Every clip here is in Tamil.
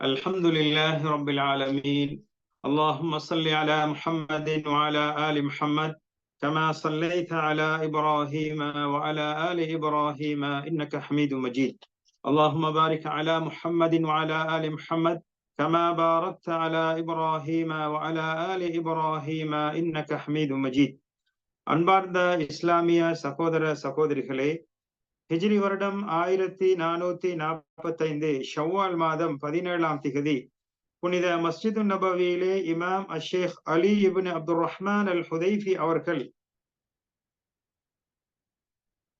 الحمد لله رب العالمين اللهم صل على محمد وعلى آل محمد كما صليت على إبراهيم وعلى آل إبراهيم إنك حميد مجيد اللهم بارك على محمد وعلى آل محمد كما باركت على إبراهيم وعلى آل إبراهيم إنك حميد مجيد அன்பார்ந்த இஸ்லாமிய சகோதர சகோதரிகளே ஹிஜ்ரி வருடம் ஆயிரத்தி நானூத்தி நாற்பத்தைந்து ஷவ்வால் மாதம் பதினேழாம் திகதி புனித மஸ்ஜிது நபவியிலே இமாம் Ash Sheikh Ali ibn Abdul Rahman al Hudhaifi அவர்கள்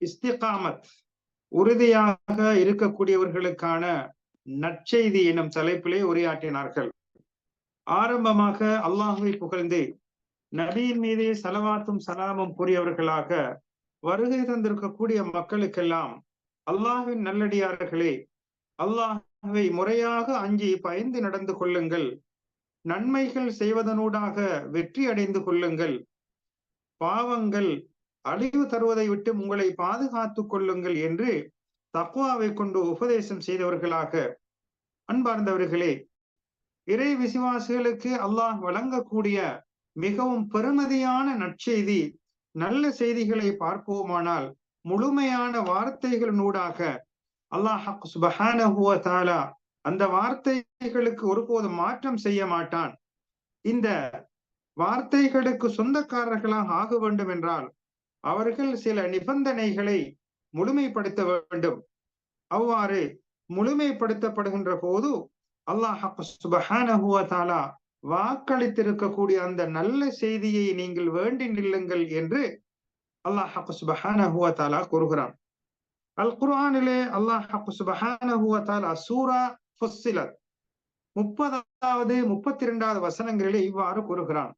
இஸ்திகாமத் உறுதியாக இருக்கக்கூடியவர்களுக்கான நற்செய்தி எனும் தலைப்பிலே உரையாற்றினார்கள். ஆரம்பமாக அல்லாஹுவை புகழ்ந்து நபியின் மீதே சலவாத்தும் சலாமும் கூறியவர்களாக வருகை தந்திருக்கக்கூடிய மக்களுக்கெல்லாம் அல்லாஹின் நல்லடியார்களே அல்லாஹை முறையாக அஞ்சி பயந்து நடந்து கொள்ளுங்கள். நன்மைகள் செய்வதனூடாக வெற்றி அடைந்து கொள்ளுங்கள். பாவங்கள் அழிவு தருவதை விட்டு உங்களை பாதுகாத்துக் கொள்ளுங்கள் என்று தக்குவாவை கொண்டு உபதேசம் செய்தவர்களாக. அன்பார்ந்தவர்களே இறை விசுவாசிகளுக்கு அல்லாஹ் வழங்கக்கூடிய மிகவும் பெருமதியான நற்செய்தி நல்ல செய்திகளை பார்ப்போமானால் முழுமையான வார்த்தைகளினூடாக அல்லாஹ் சுபஹானஹுவ தாலா அந்த வார்த்தைகளுக்கு ஒருபோதும் மாற்றம் செய்ய மாட்டான். இந்த வார்த்தைகளுக்கு சொந்தக்காரர்களாக ஆக வேண்டும் என்றால் அவர்கள் சில நிபந்தனைகளை முழுமைப்படுத்த வேண்டும். அவ்வாறு முழுமைப்படுத்தப்படுகின்ற போது அல்லாஹ் சுபஹானஹுவ தாலா வாக்களித்திருக்கக்கூடிய அந்த நல்ல செய்தியை நீங்கள் வேண்டி நில்லுங்கள் என்று அல்லாஹ் சுபஹானஹுவ தாலா கூறுகிறான். அல் குர்ஆனிலே அல்லாஹ் சுபஹானஹுவ தாலா சூரா ஃபுஸ்ஸிலத் முப்பதாவது முப்பத்தி இரண்டாவது வசனங்களிலே இவ்வாறு கூறுகிறான்.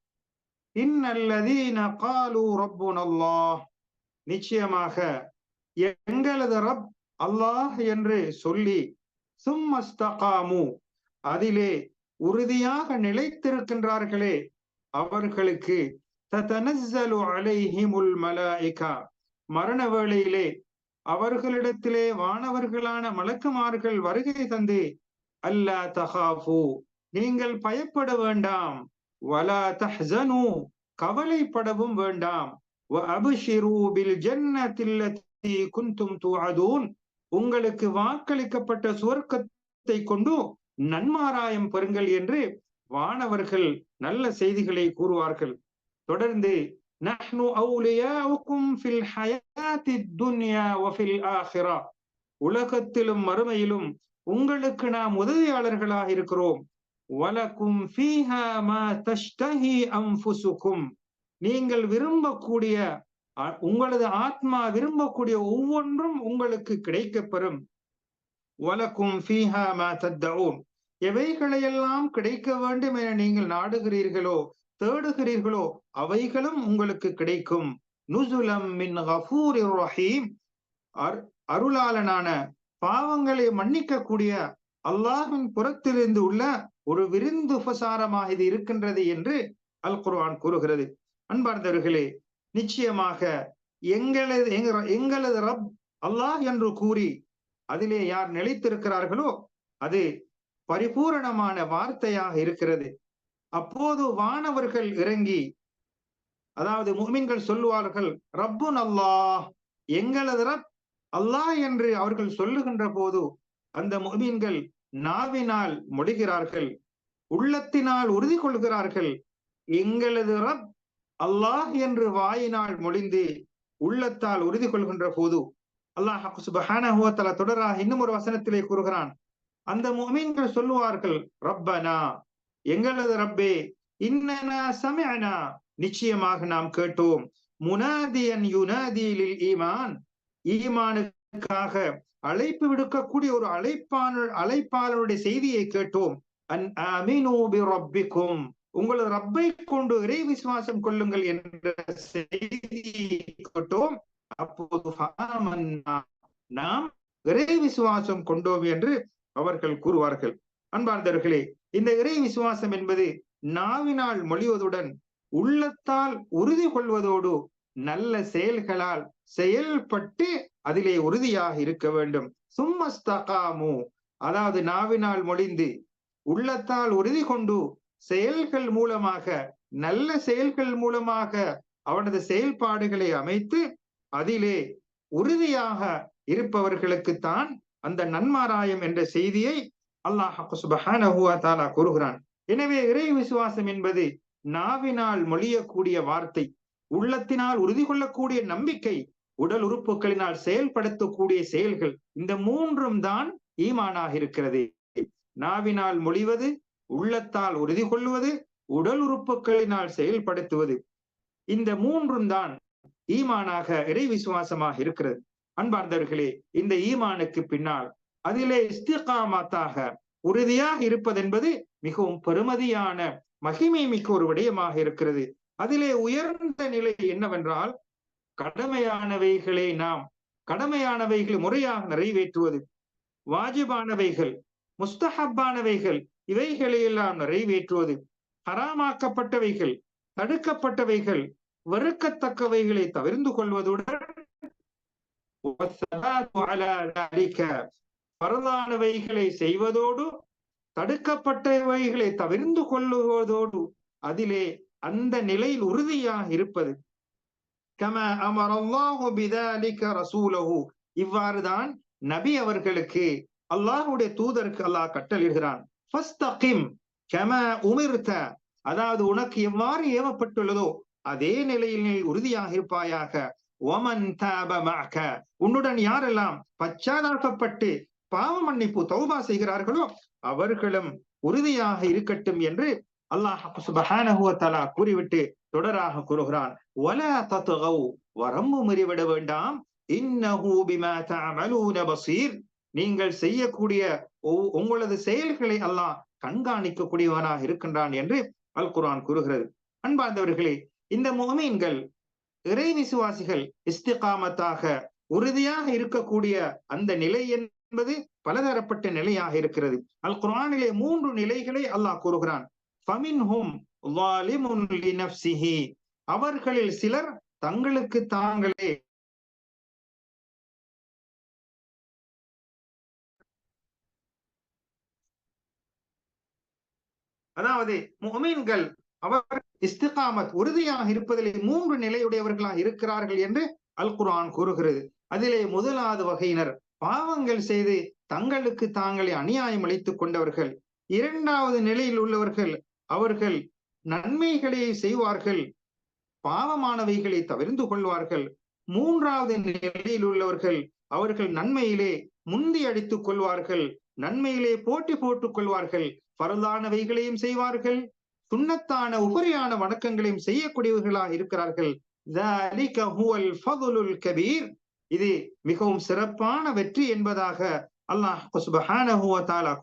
இன்னல்லதீன காலு ரப்புனல்லாஹ். நிச்சயமாக எங்களது ரப் அல்லாஹ் என்று சொல்லி சும்மஸ்தகாமு அதிலே உறுதியாக நிலைத்திருக்கின்றார்களே அவர்களுக்கு மரண வேளையிலே அவர்களிடத்திலே வானவர்களான மலக்குமார்கள் வருகை தந்து அல்லா தஹாஃபு நீங்கள் பயப்பட வேண்டாம். வலா தஹனு கவலைப்படவும் வேண்டாம். உங்களுக்கு வாக்களிக்கப்பட்ட சுவர்க்கத்தை கொண்டு நன்மாராயம் பெறுங்கள் என்று வானவர்கள் நல்ல செய்திகளை கூறுவார்கள். தொடர்ந்து உலகத்திலும் மறுமையிலும் உங்களுக்கு நாம் உதவியாளர்களாக இருக்கிறோம். வலக்கும் ஃபீஹா தஷ்தஹி நீங்கள் விரும்பக்கூடிய உங்களது ஆத்மா விரும்பக்கூடிய ஒவ்வொன்றும் உங்களுக்கு கிடைக்கப்பெறும். வலக்கும் ஃபீஹா மா தத்தவும் எவைகளையெல்லாம் கிடைக்க வேண்டும் என நீங்கள் நாடுகிறீர்களோ தேடுகிறீர்களோ அவைகளும் உங்களுக்கு கிடைக்கும். நுசுலம் மின் ஹஃபூர் ரஹீம். அருளாளனான பாவங்களை மன்னிக்கக்கூடிய அல்லாஹின் புறத்திலிருந்து உள்ள ஒரு விருந்து உபசாரமாக இது இருக்கின்றது என்று அல் குர்ஆன் கூறுகிறது. அன்பார்ந்தவர்களே நிச்சயமாக எங்களது எங்களது ரப் அல்லாஹ் என்று கூறி அதிலே யார் நிலைத்திருக்கிறார்களோ அது பரிபூரணமான வார்த்தையாக இருக்கிறது. அப்போது வானவர்கள் இறங்கி அதாவது முஹ்மின்கள் சொல்லுவார்கள் ரப்பு அல்லாஹ் எங்களது ரப் அல்லாஹ் என்று அவர்கள் சொல்லுகின்ற போது அந்த முஹ்மின்கள் நாவினால் மொழிகிறார்கள் உள்ளத்தினால் உறுதி கொள்கிறார்கள் எங்களது ரப் அல்லாஹ் என்று வாயினால் மொழிந்து உள்ளத்தால் உறுதி கொள்கின்ற போது அல்லாஹ் சுபஹானஹுவத்தல தொடராக இன்னும் ஒரு வசனத்திலே கூறுகிறான். அந்த முமீன்கள் சொல்லுவார்கள் ரப்பனா எங்களது ரப்பே இன்னனா சமயனா நிச்சயமாக நாம் கேட்டோம் முனாதியன் யுனாதியிலில் ஈமான். ஈமானுக்காக அழைப்பு விடுக்கக்கூடிய ஒரு அழைப்பாளர் அழைப்பாளருடைய செய்தியை கேட்டோம் அன் அமீனு ரப்பிக்கும் உங்களது ரப்பை கொண்டு இறை விசுவாசம் கொள்ளுங்கள் என்ற செய்தியை கேட்டோம் அப்போது நாம் இறை விசுவாசம் கொண்டோம் என்று அவர்கள் கூறுவார்கள். அன்பார்ந்தவர்களே இந்த இறை விசுவாசம் என்பது நாவினால் மொழிவதுடன் உள்ளத்தால் உறுதி கொள்வதோடு நல்ல செயல்களால் செயல்பட்டு அதிலே உறுதியாக இருக்க வேண்டும். சும்மஸ்தகாமு அதாவது நாவினால் மொழிந்து உள்ளத்தால் உறுதி கொண்டு செயல்கள் மூலமாக நல்ல செயல்கள் மூலமாக அவனது செயல்பாடுகளை அமைத்து அதிலே உறுதியாக இருப்பவர்களுக்குத்தான் அந்த நன்மாராயம் என்ற செய்தியை அல்லாஹ் கூறுகிறான். எனவே இறை விசுவாசம் என்பது நாவினால் மொழியக்கூடிய வார்த்தை உள்ளத்தினால் உறுதி கொள்ளக்கூடிய நம்பிக்கை உடல் உறுப்புகளினால் செயல்படுத்தக்கூடிய செயல்கள் இந்த மூன்றும் தான் ஈமானாக இருக்கிறது. நாவினால் மொழிவது உள்ளத்தால் உறுதி கொள்வது உடல் உறுப்புகளினால் செயல்படுத்துவது இந்த மூன்றும் தான் ஈமானாக இறை விசுவாசமாக இருக்கிறது. அன்பார்ந்தவர்களே இந்த ஈமானுக்கு பின்னால் அதிலே இஸ்திகாமத்தாக உறுதியாக இருப்பதென்பது மிகவும் பெருமதியான மகிமை மிக்க ஒரு விடயமாக இருக்கிறது. அதிலே உயர்ந்த நிலை என்னவென்றால் கடமையானவைகளை நாம் கடமையானவைகளை முறையாக நிறைவேற்றுவது. வாஜிபானவைகள் முஸ்தஹப்பானவைகள் இவைகளையெல்லாம் நிறைவேற்றுவது. ஹராமாக்கப்பட்டவைகள் தடுக்கப்பட்டவைகள் வெறுக்கத்தக்கவைகளை தவிர்ந்து கொள்வதுடன் பரதானவைகளை செய்வதோடு தடுக்கப்பட்டவைகளை தவிர்ந்து கொள்ளுவதோடு அதிலே அந்த நிலையில் உறுதியாக இருப்பது. கம அமரல்லாஹு பிதாலிக ரசூலஹு. இவ்வாறுதான் நபி அவர்களுக்கு அல்லாஹுடைய தூதருக்கு அல்லாஹ் கட்டளிடுகிறான். ஃபஸ்தகிம் கம உமிர்த்த. அதாவது உனக்கு எவ்வாறு ஏவப்பட்டுள்ளதோ அதே நிலையில் நீ உறுதியாக இருப்பாயாக ஒமன் தாபமாக உன்னுடன் யாரெல்லாம் பச்சாதாபப்பட்டு பாவ மன்னிப்பு தௌபா செய்கிறார்களோ அவர்களும் உறுதியாக இருக்கட்டும் என்று அல்லாஹ் சுபஹானஹு கூறிவிட்டு தொடராக கூறுகிறான். ஒல தத்கௌ வரம்பு முறிவிட வேண்டாம். பசீர். நீங்கள் செய்யக்கூடிய உங்களது செயல்களை அல்லாஹ் கண்காணிக்கக்கூடியவனாக இருக்கின்றான் என்று அல் குரான் கூறுகிறது. அன்பார்ந்தவர்களே இந்த முகமீன்கள் இறை விசுவாசிகள் இஸ்திகாமத்தாக உறுதியாக இருக்கக்கூடிய அந்த நிலை என்பது பலதரப்பட்ட நிலையாக இருக்கிறது. அல் குரானிலே மூன்று நிலைகளை அல்லாஹ் கூறுகிறான். அவர்களில் சிலர் தங்களுக்கு தாங்களே அதாவது முகமீன்கள் அவர் இஸ்திகாமத் உறுதியாக இருப்பதிலே மூன்று நிலையுடையவர்களாக இருக்கிறார்கள் என்று அல் குரான் கூறுகிறது. அதிலே முதலாவது வகையினர் பாவங்கள் செய்து தங்களுக்கு தாங்களே அநியாயம் அளித்துக் கொண்டவர்கள். இரண்டாவது நிலையில் உள்ளவர்கள் அவர்கள் நன்மைகளை செய்வார்கள் பாவமானவைகளை தவிர்ந்து கொள்வார்கள். மூன்றாவது நிலையில் உள்ளவர்கள் அவர்கள் நன்மையிலே முந்தி அடித்துக் கொள்வார்கள் நன்மையிலே போட்டி போட்டுக் கொள்வார்கள் பரலானவைகளையும் செய்வார்கள். சுண்ணத்தான உபரியான வணக்கங்களையும் செய்யக்கூடியவர்களாக இருக்கிறார்கள். கபீர் இது மிகவும் சிறப்பான வெற்றி என்பதாக அல்லாஹ்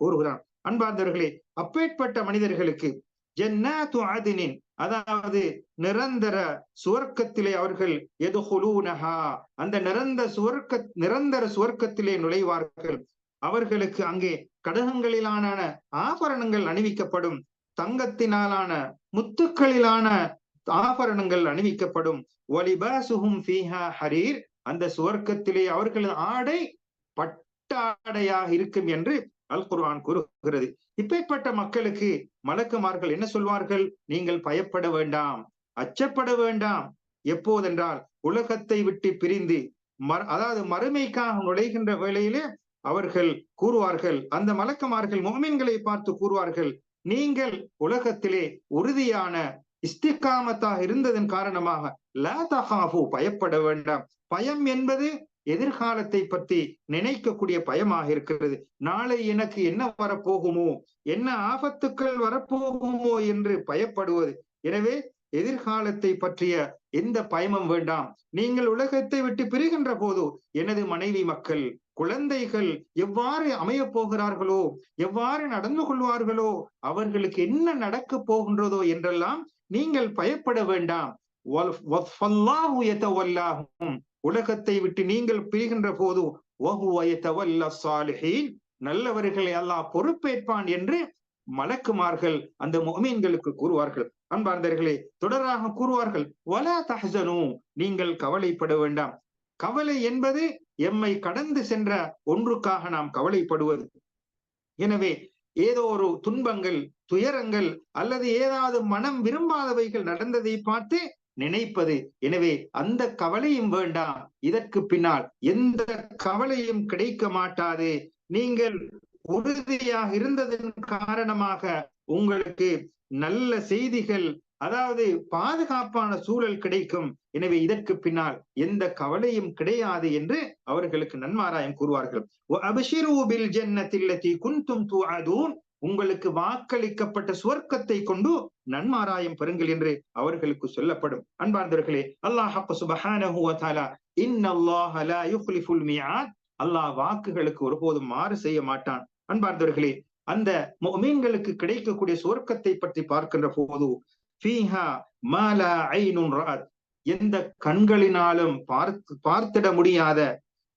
கூறுகிறான். அன்பார்ந்தவர்களே அப்பேற்பட்ட மனிதர்களுக்கு ஜன்னாத்து ஆதினின் அதாவது நிரந்தர சுவர்க்கத்திலே அவர்கள் எதுஹுலூனஹா அந்த நிரந்தர சுவர்க்க நிரந்தர சுவர்க்கத்திலே நுழைவார்கள். அவர்களுக்கு அங்கே கடகங்களிலான ஆபரணங்கள் அணிவிக்கப்படும். தங்கத்தினாலான முத்துக்களிலான ஆபரணங்கள் அணிவிக்கப்படும். ஒலிபாசுகும் ஃபீஹா ஹரீர். அந்த சுவர்க்கத்திலே அவர்களது ஆடை பட்டாடையாக இருக்கும் என்று அல் குர்ஆன் கூறுகிறது. இப்பேற்பட்ட மக்களுக்கு மலக்குமார்கள் என்ன சொல்வார்கள்? நீங்கள் பயப்பட வேண்டாம் அச்சப்பட வேண்டாம். எப்போதென்றால் உலகத்தை விட்டு பிரிந்து மர் அதாவது மறுமைக்காக நுழைகின்ற வேளையிலே அவர்கள் கூறுவார்கள். அந்த மலக்குமார்கள் மோமின்களை பார்த்து கூறுவார்கள் நீங்கள் உலகத்திலே உறுதியான இஸ்திகாமத்தாக இருந்ததன் காரணமாக லா பயப்பட வேண்டாம். பயம் என்பது எதிர்காலத்தை பற்றி நினைக்கக்கூடிய பயமாக இருக்கிறது. நாளை எனக்கு என்ன வரப்போகுமோ என்ன ஆபத்துக்கள் வரப்போகுமோ என்று பயப்படுவது. எனவே எதிர்காலத்தை பற்றிய எந்த பயமும் வேண்டாம். நீங்கள் உலகத்தை விட்டு பிரிகின்ற போது எனது மனைவி மக்கள் குழந்தைகள் எவ்வாறு அமைய போகிறார்களோ எவ்வாறு நடந்து கொள்வார்களோ அவர்களுக்கு என்ன நடக்க போகின்றதோ என்றெல்லாம் நீங்கள் பயப்பட வேண்டாம். உலகத்தை விட்டு நீங்கள் பிரிகின்ற போது நல்லவர்களை அல்லாஹ் பொறுப்பேற்பான் என்று மலக்குமார்கள் அந்த மொமீன்களுக்கு கூறுவார்கள். அன்பார்ந்தர்களே தொடராக கூறுவார்கள் வலா தஹனு நீங்கள் கவலைப்பட வேண்டாம். கவலை என்பது எம்மை கடந்து சென்ற ஒன்றுக்காக நாம் கவலைப்படுவது. எனவே ஏதோ ஒரு துன்பங்கள் துயரங்கள் அல்லது ஏதாவது மனம் விரும்பாதவைகள் நடந்ததை பார்த்து நினைப்பது. எனவே அந்த கவலையும் வேண்டாம். இதற்கு பின்னால் எந்த கவலையும் கிடைக்க மாட்டாது. நீங்கள் உறுதியாக இருந்ததன் காரணமாக உங்களுக்கு நல்ல செய்திகள் அதாவது பாதுகாப்பான சூழல் கிடைக்கும். எனவே இதற்கு பின்னால் எந்த கவலையும் கிடையாது என்று அவர்களுக்கு நன்மாராயம் கூறுவார்கள். குந்தும் உங்களுக்கு வாக்களிக்கப்பட்ட சுவர்க்கத்தை கொண்டு நன்மாராயம் பெறுங்கள் என்று அவர்களுக்கு சொல்லப்படும். அன்பார்ந்தவர்களே அல்லாஹ் சுபஹானஹு வ லா யுக்லிஃபுல் அல்லாஹ் வாக்குகளுக்கு ஒருபோதும் மாறு செய்ய மாட்டான். அன்பார்ந்தவர்களே அந்த மீன்களுக்கு கிடைக்கக்கூடிய சுவர்க்கத்தை பற்றி பார்க்கின்ற போது ஃபீஹா மாலா ஐனுன் எந்த கண்களினாலும் பார்த்து பார்த்திட முடியாத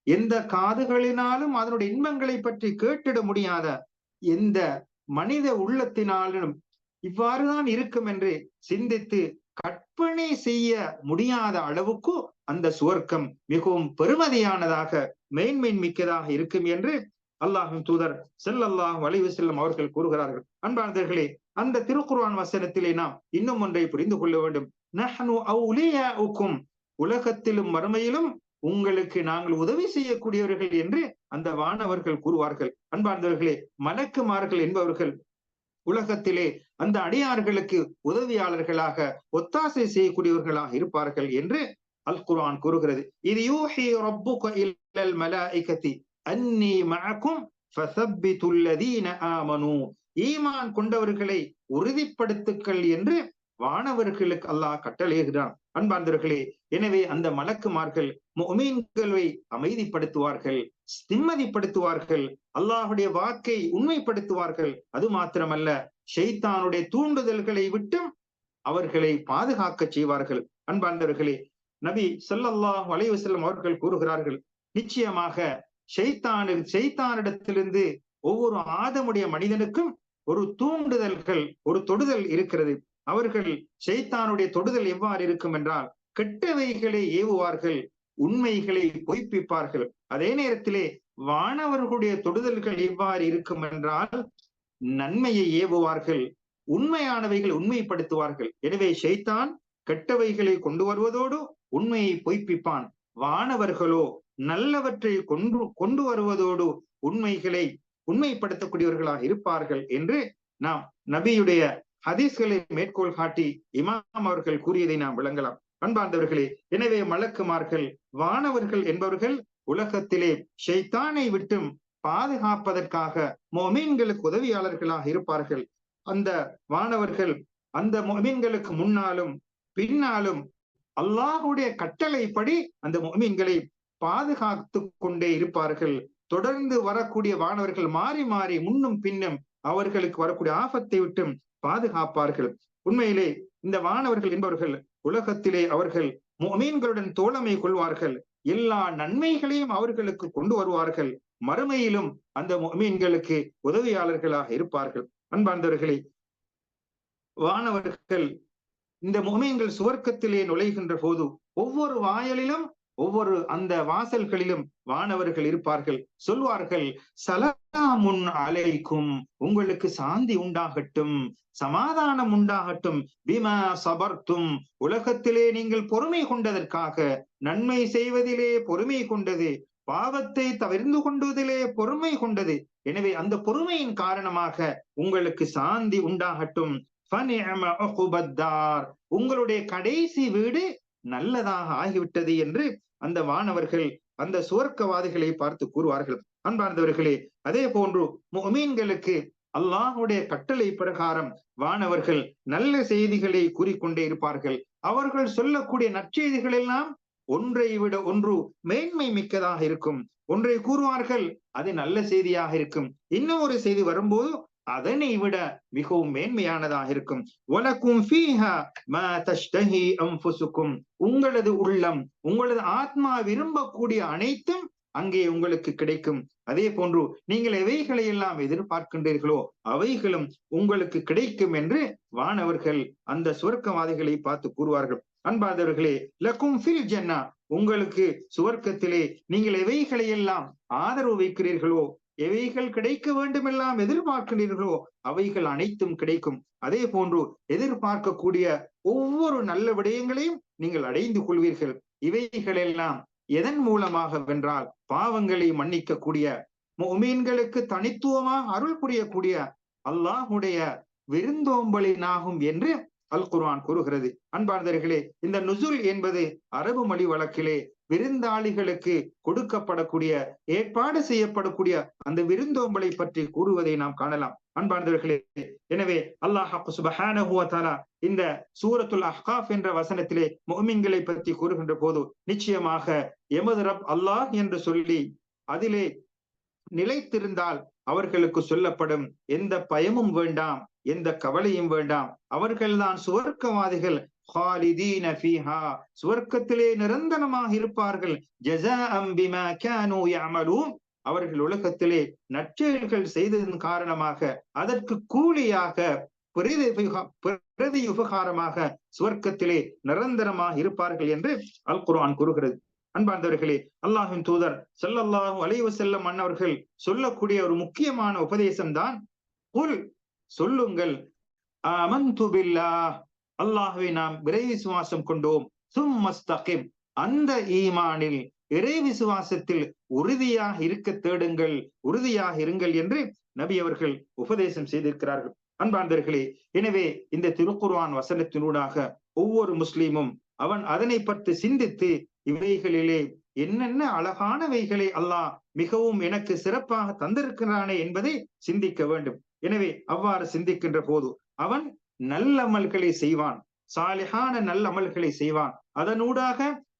எந்த காதுகளினாலும் அதனுடைய இன்பங்களை பற்றி கேட்டிட முடியாத எந்த மனித உள்ளத்தினாலும் இவ்வாறுதான் இருக்கும் என்று சிந்தித்து கற்பனை செய்ய முடியாத அளவுக்கு அந்த சுவர்க்கம் மிகவும் பெருமதியானதாக மேன்மை மிக்கதாக இருக்கும் என்று அல்லாஹின் தூதர் செல்லல்லாஹ் வளைவு செல்லும் அவர்கள் கூறுகிறார்கள். அன்பானதர்களே அந்த திருக்குர்வான் வசனத்திலே நாம் இன்னும் ஒன்றை புரிந்து கொள்ள வேண்டும். நஹ்னு அவுலியாவுக்கும் உலகத்திலும் மறுமையிலும் உங்களுக்கு நாங்கள் உதவி செய்யக்கூடியவர்கள் என்று அந்த வானவர்கள் கூறுவார்கள். அன்பார்ந்தவர்களே மலக்குமார்கள் என்பவர்கள் உலகத்திலே அந்த அடியார்களுக்கு உதவியாளர்களாக ஒத்தாசை செய்யக்கூடியவர்களாக இருப்பார்கள் என்று அல் குர்ஆன் கூறுகிறது. இது யூஹி ரப்பு இல்லல் மலாயிகதி அன்னி மகக்கும் ஃபஸப்பித்துல் ஆமனு. ஈமான் கொண்டவர்களை உறுதிப்படுத்துக்கள் என்று வானவர்களுக்கு அல்லாஹ் கட்டளையிடுகிறான். அன்பார்ந்தவர்களே எனவே அந்த மலக்குமார்கள் மீன்களை அமைதிப்படுத்துவார்கள் நிம்மதிப்படுத்துவார்கள் அல்லாஹுடைய வாக்கை உண்மைப்படுத்துவார்கள். அது மாத்திரமல்ல ஷெய்தானுடைய தூண்டுதல்களை விட்டும் அவர்களை பாதுகாக்க செய்வார்கள். அன்பார்ந்தவர்களே நபி சொல்லல்லாஹ் வலைவசல்லம் அவர்கள் கூறுகிறார்கள் நிச்சயமாக ஷைத்தானு செய்தானிடத்திலிருந்து ஒவ்வொரு ஆதமுடைய மனிதனுக்கும் ஒரு தூண்டுதல்கள் ஒரு தொடுதல் இருக்கிறது. அவர்கள் செய்தானுடைய தொடுதல் எவ்வாறு இருக்கும் என்றால் கெட்டவைகளை ஏவுவார்கள் உண்மைகளை பொய்ப்பிப்பார்கள். அதே நேரத்திலே வானவர்களுடைய தொடுதல்கள் எவ்வாறு இருக்கும் என்றால் நன்மையை ஏவுவார்கள் உண்மையானவைகள் உண்மைப்படுத்துவார்கள். எனவே ஷைத்தான் கெட்டவைகளை கொண்டு வருவதோடு உண்மையை பொய்ப்பிப்பான். வானவர்களோ நல்லவற்றை கொண்டு கொண்டு வருவதோடு உண்மைகளை உண்மைப்படுத்தக்கூடியவர்களாக இருப்பார்கள் என்று நாம் நபியுடைய ஹதீஸ்களை மேற்கோள் காட்டி இமாம் அவர்கள் கூறியதை நாம் விளங்கலாம். அன்பார்ந்தவர்களே எனவே மலக்குமார்கள் வானவர்கள் என்பவர்கள் உலகத்திலே ஷைத்தானை விட்டும் பாதுகாப்பதற்காக மொமீன்களுக்கு உதவியாளர்களாக இருப்பார்கள். அந்த வானவர்கள் அந்த மொமீன்களுக்கு முன்னாலும் பின்னாலும் அல்லாஹுடைய கட்டளைப்படி அந்த மொமீன்களை பாதுகாத்து கொண்டே இருப்பார்கள். தொடர்ந்து வரக்கூடிய வானவர்கள் மாறி மாறி முன்னும் பின்னும் அவர்களுக்கு வரக்கூடிய ஆபத்தை விட்டும் பாதுகாப்பார்கள். உண்மையிலே இந்த வானவர்கள் என்பவர்கள் உலகத்திலே அவர்கள் மீன்களுடன் தோழமை கொள்வார்கள். எல்லா நன்மைகளையும் அவர்களுக்கு கொண்டு வருவார்கள். மறுமையிலும் அந்த மீன்களுக்கு உதவியாளர்களாக இருப்பார்கள். அன்பார்ந்தவர்களே வானவர்கள் இந்த முகமீன்கள் சுவர்க்கத்திலே நுழைகின்ற போது ஒவ்வொரு வாயலிலும் ஒவ்வொரு அந்த வாசல்களிலும் வானவர்கள் இருப்பார்கள். சொல்வார்கள் சலாமுன் அலைக்கும் உங்களுக்கு சாந்தி உண்டாகட்டும் சமாதானம் உண்டாகட்டும் பிமா சபர்த்தும் உலகத்திலே நீங்கள் பொறுமை கொண்டதற்காக நன்மை செய்வதிலே பொறுமை கொண்டது பாவத்தை தவிர்ந்து கொண்டதிலே பொறுமை கொண்டது. எனவே அந்த பொறுமையின் காரணமாக உங்களுக்கு சாந்தி உண்டாகட்டும். உங்களுடைய கடைசி வீடு நல்லதாக ஆகிவிட்டது என்று அந்த வானவர்கள் அந்த சுவர்க்கவாதிகளை பார்த்து கூறுவார்கள். அன்பார்ந்தவர்களே அதே போன்று மீன்களுக்கு அல்லாஹுடைய கட்டளை பிரகாரம் வானவர்கள் நல்ல செய்திகளை கூறிக்கொண்டே இருப்பார்கள். அவர்கள் சொல்லக்கூடிய நற்செய்திகள் எல்லாம் ஒன்றை விட ஒன்று மேன்மை மிக்கதாக இருக்கும். ஒன்றை கூறுவார்கள் அது நல்ல செய்தியாக இருக்கும். இன்னும் ஒரு செய்தி வரும்போது அதனை விட மிகவும் மேன்மையானதாக இருக்கும். உலக்கும் உங்களது உள்ளம் உங்களது ஆத்மா விரும்பக்கூடிய அனைத்தும் அங்கே உங்களுக்கு கிடைக்கும். அதே போன்று நீங்கள் எவைகளை எல்லாம் எதிர்பார்க்கின்றீர்களோ அவைகளும் உங்களுக்கு கிடைக்கும் என்று வானவர்கள் அந்த சுவர்க்கவாதிகளை பார்த்து கூறுவார்கள். அன்பாதவர்களே லக்கும் ஃபில் ஜன்னா. உங்களுக்கு சுவர்க்கத்திலே நீங்கள் எவைகளை எல்லாம் ஆதரவு வைக்கிறீர்களோ எவைகள் கிடைக்க வேண்டுமெல்லாம் எதிர்பார்க்கிறீர்களோ அவைகள் அனைத்தும் கிடைக்கும். அதே போன்று எதிர்பார்க்கக்கூடிய ஒவ்வொரு நல்ல விடயங்களையும் நீங்கள் அடைந்து கொள்வீர்கள். இவைகளெல்லாம் எதன் மூலமாக வென்றால் பாவங்களை மன்னிக்கக்கூடிய மீன்களுக்கு தனித்துவமாக அருள் புரியக்கூடிய அல்லாஹுடைய விருந்தோம்பலினாகும் என்று அல் குர்ஆன் கூறுகிறது. அன்பார்ந்தர்களே இந்த நுசுல் என்பது அரபு மொழி வழக்கிலே விருந்தாளிகளுக்கு கொடுக்கப்படக்கூடிய ஏற்பாடு செய்யப்படக்கூடிய அந்த விருந்தோம்பலை பற்றி கூறுவதை நாம் காணலாம். அன்பார்ந்தவர்களே எனவே அல்லாஹ் இந்த சூரத்துல் அஹ்காஃப் என்ற வசனத்திலே மொமின்களை பற்றி கூறுகின்ற போது நிச்சயமாக எமது ரப் அல்லாஹ் என்று சொல்லி அதிலே நிலைத்திருந்தால் அவர்களுக்கு சொல்லப்படும் எந்த பயமும் வேண்டாம். எந்த கவலையும் வேண்டாம். அவர்கள்தான் சுவர்க்கவாதிகள். சுவர்க்கத்திலே நிரந்தரமாக இருப்பார்கள். அவர்கள் உலகத்திலே நற்செயல்கள் செய்ததன் காரணமாக அதற்கு கூலியாக பிரதி உபகாரமாக சுவர்க்கத்திலே நிரந்தரமாக இருப்பார்கள் என்று அல் குர்ஆன் கூறுகிறது. அன்பார்ந்தவர்களே அல்லாஹின் தூதர் செல்லல்லாஹு அலைவு செல்லம் அன்னவர்கள் சொல்லக்கூடிய ஒரு முக்கியமான உபதேசம் தான் சொல்லுங்கள். அமந்து பில்லா அல்லாஹுவை நாம் இறை விசுவாசம் கொண்டோம். சும்மஸ்தகிம் அந்த ஈமானில் இறை விசுவாசத்தில் உறுதியாக இருக்க தேடுங்கள். உறுதியாக இருங்கள் என்று நபி அவர்கள் உபதேசம் செய்திருக்கிறார்கள். அன்பார்ந்தர்களே எனவே இந்த திருக்குர்வான் வசனத்தினூடாக ஒவ்வொரு முஸ்லீமும் அவன் அதனை பற்றி சிந்தித்து இவைகளிலே என்னென்ன அழகானவைகளை அல்லாஹ் மிகவும் எனக்கு சிறப்பாக தந்திருக்கிறானே என்பதை சிந்திக்க வேண்டும். எனவே அவ்வாறு சிந்திக்கின்ற போது அவன் நல்லமல்களை செய்வான். சாலிகான நல்ல அமல்களை செய்வான். அதனூடாக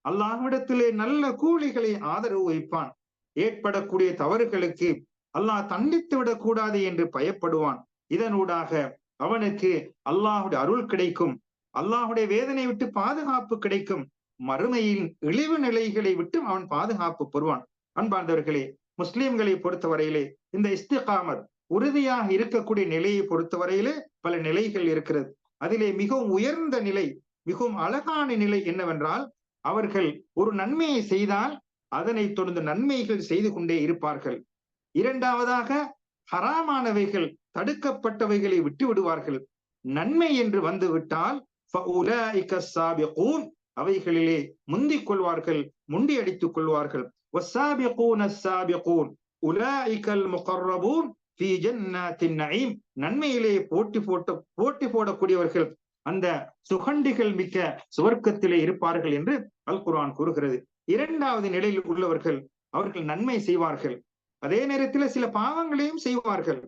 அல்லாஹ்விடத்திலே நல்ல கூலிகளை ஆதரவு வைப்பான். ஏற்படக்கூடிய தவறுகளுக்கு அல்லாஹ் தண்டித்து விடக்கூடாது என்று பயப்படுவான். இதனூடாக அவனுக்கு அல்லாஹுடைய அருள் கிடைக்கும். அல்லாஹுடைய வேதனை விட்டு பாதுகாப்பு கிடைக்கும். மறுமையின் இழிவு நிலைகளை விட்டு அவன் பாதுகாப்பு பெறுவான். அன்பார்ந்தவர்களே முஸ்லிம்களை பொறுத்தவரையிலே இந்த இஸ்திகாமத் உறுதியாக இருக்கக்கூடிய நிலையை பொறுத்தவரையிலே பல நிலைகள் இருக்கிறது. அதிலே மிகவும் உயர்ந்த நிலை மிகவும் அழகான நிலை என்னவென்றால் அவர்கள் ஒரு நன்மையை செய்தால் அதனை தொடர்ந்து நன்மைகள் செய்து கொண்டே இருப்பார்கள். இரண்டாவதாக ஹராமானவைகள் தடுக்கப்பட்டவைகளை விட்டு விடுவார்கள். நன்மை என்று வந்து விட்டால் அவைகளிலே முந்திக் கொள்வார்கள் முண்டி அடித்துக் கொள்வார்கள் நன்மையிலே போட்டி போட்டு போட்டி போடக்கூடியவர்கள் அந்த சுகண்டிகள் மிக்க சுவர்க்கத்திலே இருப்பார்கள் என்று அல் குர்ஆன் கூறுகிறது. இரண்டாவது நிலையில் உள்ளவர்கள் அவர்கள் நன்மை செய்வார்கள். அதே நேரத்தில் சில பாவங்களையும் செய்வார்கள்.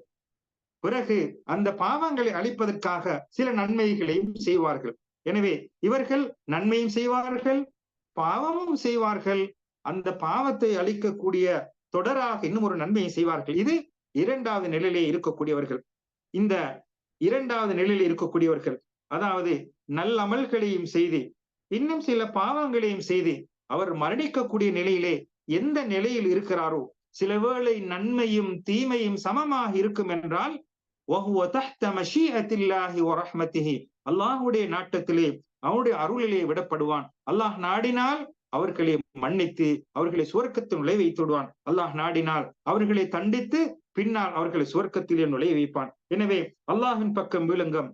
பிறகு அந்த பாவங்களை அழிப்பதற்காக சில நன்மைகளையும் செய்வார்கள். எனவே இவர்கள் நன்மையும் செய்வார்கள் பாவமும் செய்வார்கள். அந்த பாவத்தை அழிக்கக்கூடிய தொடராக இன்னும் ஒரு நன்மையை செய்வார்கள். இது இரண்டாவது நிலையிலே இருக்கக்கூடியவர்கள். இந்த இரண்டாவது நிலையில இருக்கக்கூடியவர்கள் அதாவது நல்ல அமல்களையும் செய்து இன்னும் சில பாவங்களையும் செய்து அவர் மரணிக்கக்கூடிய நிலையிலே எந்த நிலையில் இருக்கிறாரோ சில வேளை நன்மையும் தீமையும் சமமாக இருக்கும் என்றால் அல்லாஹுடைய நாட்டத்திலே அவனுடைய அருளிலே விடப்படுவான். அல்லாஹ் நாடினால் அவர்களை மன்னித்து அவர்களை சுவர்க்கத்தின் நுழை வைத்து விடுவான். அல்லாஹ் நாடினால் அவர்களை தண்டித்து பின்னால் அவர்களை சுவர்க்கத்திலே நுழைய வைப்பான். எனவே அல்லாஹின் பக்கம் மீளுங்கள்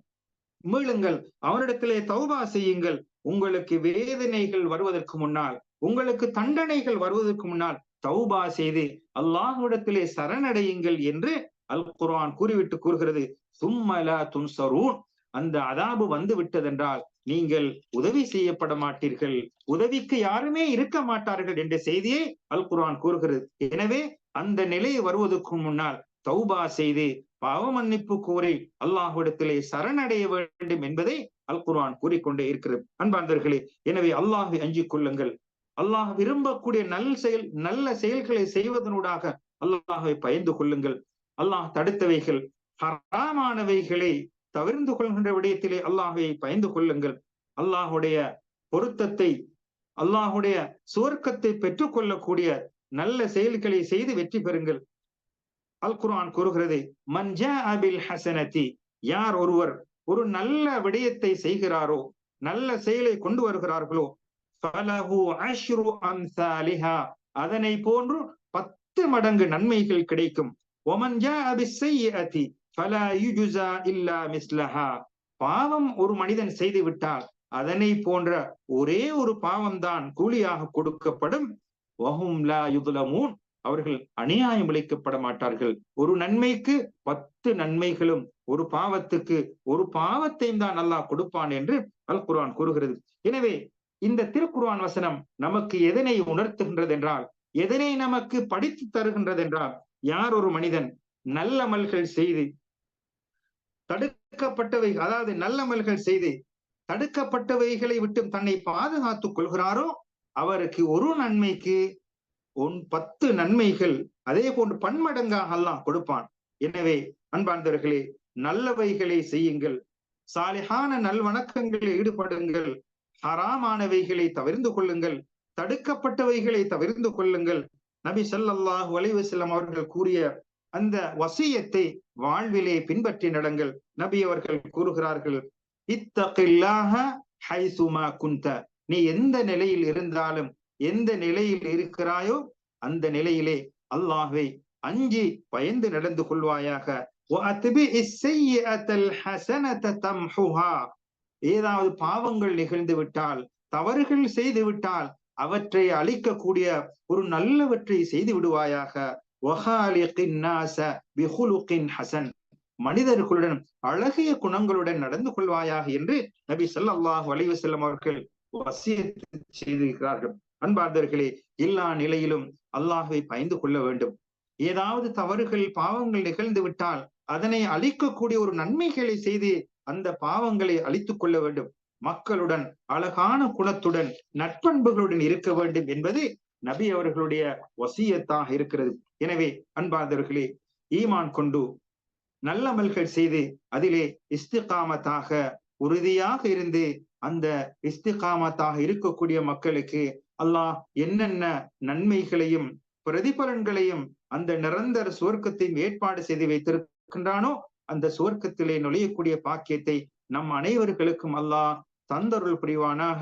மீளுங்கள் அவனிடத்திலே தௌபா செய்யுங்கள். உங்களுக்கு வேதனைகள் வருவதற்கு முன்னால் உங்களுக்கு தண்டனைகள் வருவதற்கு முன்னால் தௌபா செய்து அல்லாஹுடத்திலே சரணடையுங்கள் என்று அல் குர்ஆன் கூறிவிட்டு கூறுகிறது சும்மலா துன்சரூன். அந்த அதாபு வந்து விட்டதென்றால் நீங்கள் உதவி செய்யப்பட மாட்டீர்கள். உதவிக்கு யாருமே இருக்க மாட்டார்கள் என்ற செய்தியை அல் குரான் கூறுகிறது. எனவே அந்த நிலை வருவதற்கு முன்னால் தௌபா செய்து பாவ மன்னிப்பு கோரி அல்லாஹ்விடத்திலே சரணடைய வேண்டும் என்பதை அல் குரான் கூறிக்கொண்டே இருக்கிறது. அன்பாந்தர்களே எனவே அல்லாஹை அஞ்சிக் கொள்ளுங்கள். அல்லாஹ் விரும்பக்கூடிய நல் செயல் நல்ல செயல்களை செய்வதனூடாக அல்லாஹை பயந்து கொள்ளுங்கள். அல்லாஹ் தடுத்தவைகள் ஹராமானவைகளை தவிர்ந்து கொள்கின்ற விடயத்திலே அல்லாஹை பயந்து கொள்ளுங்கள். அல்லாஹுடைய பொருத்தத்தை அல்லாஹுடைய சுவர்க்கத்தை பெற்றுக்கொள்ளக்கூடிய நல்ல செயல்களை செய்து வெற்றி பெறுங்கள். அல் குரான் கூறுகிறது மஞ்சா அபில் ஹசனதி யார் ஒருவர் ஒரு நல்ல விடயத்தை செய்கிறாரோ நல்ல செயலை கொண்டு வருகிறார்களோ அதனை போன்று பத்து மடங்கு நன்மைகள் கிடைக்கும். ஒமன் இல்லா மிஸ்லஹா. பாவம் ஒரு மனிதன் செய்து விட்டால் அதனை போன்ற ஒரே ஒரு பாவம் தான் கூலியாக கொடுக்கப்படும். அவர்கள் அநியாயம் விளைக்கப்பட மாட்டார்கள். ஒரு நன்மைக்கு பத்து நன்மைகளும் ஒரு பாவத்துக்கு ஒரு பாவத்தையும் தான் அல்லாஹ் கொடுப்பான் என்று அல் குர்ஆன் கூறுகிறது. எனவே இந்த திருக்குர்ஆன் வசனம் நமக்கு எதனை உணர்த்துகின்றது என்றால் எதனை நமக்கு படித்து தருகின்றது என்றால் யார் ஒரு மனிதன் நல்லமல்கள் செய்து தடுக்கப்பட்டவை அதாவது நல்லமல்கள் செய்து தடுக்கப்பட்டவைகளை விட்டு தன்னை பாதுகாத்துக் கொள்கிறாரோ அவருக்கு ஒரு நன்மைக்கு ஒன் பத்து நன்மைகள் அதே போன்று பன்மடங்காக அல்லாஹ் கொடுப்பான். எனவே அன்பார்ந்தவர்களே நல்லவைகளை செய்யுங்கள். சாலிகான நல்வணக்கங்களில் ஈடுபடுங்கள். ஹராமானவைகளை தவிர்ந்து கொள்ளுங்கள். தடுக்கப்பட்டவைகளை தவிர்ந்து கொள்ளுங்கள். நபி ஸல்லல்லாஹு அலைஹி அவர்கள் கூறிய அந்த வசியத்தை வாழ்விலே பின்பற்றி நடங்கள். நபி அவர்கள் கூறுகிறார்கள் இத்தகில்லாக ஹைசுமா குந்த நீ எந்த நிலையில் இருந்தாலும் எந்த நிலையில் இருக்கிறாயோ அந்த நிலையிலே அல்லாஹ்வை அஞ்சி பயந்து நடந்து கொள்வாயாக. ஏதாவது பாவங்கள் நிகழ்ந்து விட்டால் தவறுகள் செய்து விட்டால் அவற்றை அழிக்கக்கூடிய ஒரு நல்லவற்றை செய்து விடுவாயாக. ஹசன். மனிதர்களுடன் அழகிய குணங்களுடன் நடந்து கொள்வாயாக என்று நபி ஸல்லல்லாஹு அலைஹி அவர்கள் வசியத்து செய்திருக்கிறார்கள். அன்பார்ந்தர்களே எல்லா நிலையிலும் அல்லாஹை பயந்து கொள்ள வேண்டும். ஏதாவது தவறுகள் பாவங்கள் நிகழ்ந்து விட்டால் அதனை அழிக்கக்கூடிய ஒரு நன்மைகளை செய்து அந்த பாவங்களை அழித்துக் கொள்ள வேண்டும். மக்களுடன் அழகான குணத்துடன் நட்பண்புகளுடன் இருக்க வேண்டும் என்பது நபி அவர்களுடைய வசியத்தாக இருக்கிறது. எனவே அன்பார்ந்தவர்களே ஈமான் கொண்டு நல்லமல்கள் செய்து அதிலே இஸ்திகாமத்தாக உறுதியாக இருந்து அந்த இஸ்திகாமத்தாக இருக்கக்கூடிய மக்களுக்கு அல்லாஹ் என்னென்ன நன்மைகளையும் பிரதிபலன்களையும் அந்த நிரந்தர சுவர்க்கத்தையும் ஏற்பாடு செய்து வைத்திருக்கின்றானோ அந்த சுவர்க்கத்திலே நுழையக்கூடிய பாக்கியத்தை நம் அனைவர்களுக்கும் அல்லாஹ் தந்தருள் புரிவானாக.